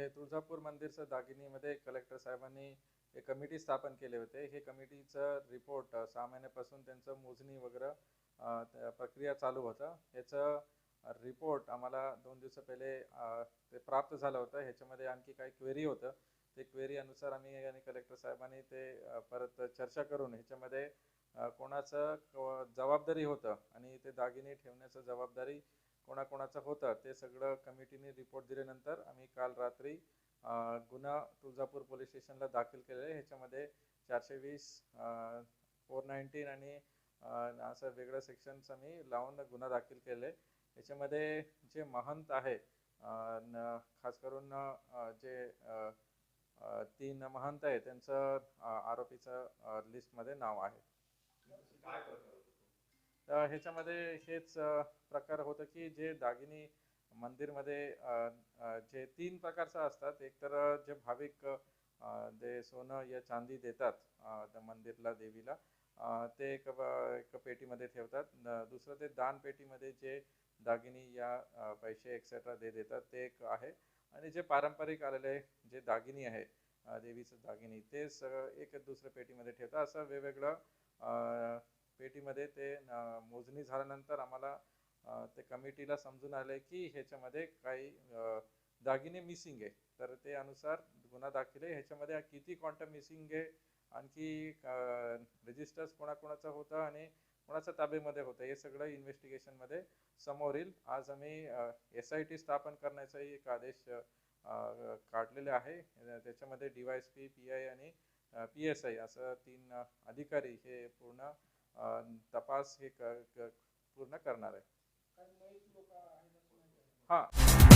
हे तुळजापूर मंदिरचं दागिनीमध्ये कलेक्टर साहेबांनी एक कमिटी स्थापन केले होते. हे कमिटीचं रिपोर्ट सहा महिन्यापासून त्यांचं मोजणी वगैरे प्रक्रिया चालू होतं. याचं रिपोर्ट आम्हाला दोन दिवस पहिले ते प्राप्त झालं होतं. ह्याच्यामध्ये आणखी काही क्वेरी होतं. ते क्वेरी अनुसार आम्ही आणि कलेक्टर साहेबांनी ते परत चर्चा करून ह्याच्यामध्ये कोणाचं जबाबदारी होतं आणि ते दागिने ठेवण्याचं जबाबदारी कोणाकोणाचं होतं ते सगळं कमिटीने रिपोर्ट दिल्यानंतर आम्ही काल रात्री गुन्हा तुळजापूर पोलीस स्टेशनला दाखल केलेलं आहे. ह्याच्यामध्ये चारशे वीस फोर नाईन्टीन आणि असं वेगळं सेक्शन्स आम्ही लावून गुन्हा दाखल केले याच्यामध्ये जे महंत आहे न- खास करून जे तीन महंत आहे त्यांचं आरोपीचं लिस्टमध्ये नाव आहे? तर ह्याच्यामध्ये हेच प्रकार होतं की जे दागिनी मंदिरमध्ये जे तीन प्रकारचं असतात. एक तर जे भाविक जे सोनं या चांदी देतात त्या मंदिरला देवीला ते एक ब- एक पेटीमध्ये ठेवतात. दुसरं ते दान पेटीमध्ये जे दागिनी या पैसे एक्सेट्रा दे देतात ते एक आहे. आणि जे पारंपरिक आलेले जे दागिनी आहे देवीचं दागिनी ते सगळं एक दुसऱ्या पेटीमध्ये ठेवतात. असं वेगवेगळं पेटीमध्ये ते मोजणी झाल्यानंतर आम्हाला ते कमिटीला समजून आले की ह्याच्यामध्ये काही दागिने मिसिंग आहे. तर ते अनुसार गुन्हा दाखल आहे. ह्याच्यामध्ये किती क्वांटम मिसिंग आहे? आणखी रजिस्टर्स कोणाकोणाचं होतं आणि कोणाच्या ताब्यामध्ये होतं? हे सगळं इन्व्हेस्टिगेशनमध्ये समोर येईल. आज आम्ही एस आय टी स्थापन करण्याचाही एक आदेश काढलेले आहे. त्याच्यामध्ये D Y S P P I आणि पी एस आय असं तीन अधिकारी हे पूर्ण तपास हे क- क- पूर्ण करणार आहे. हां.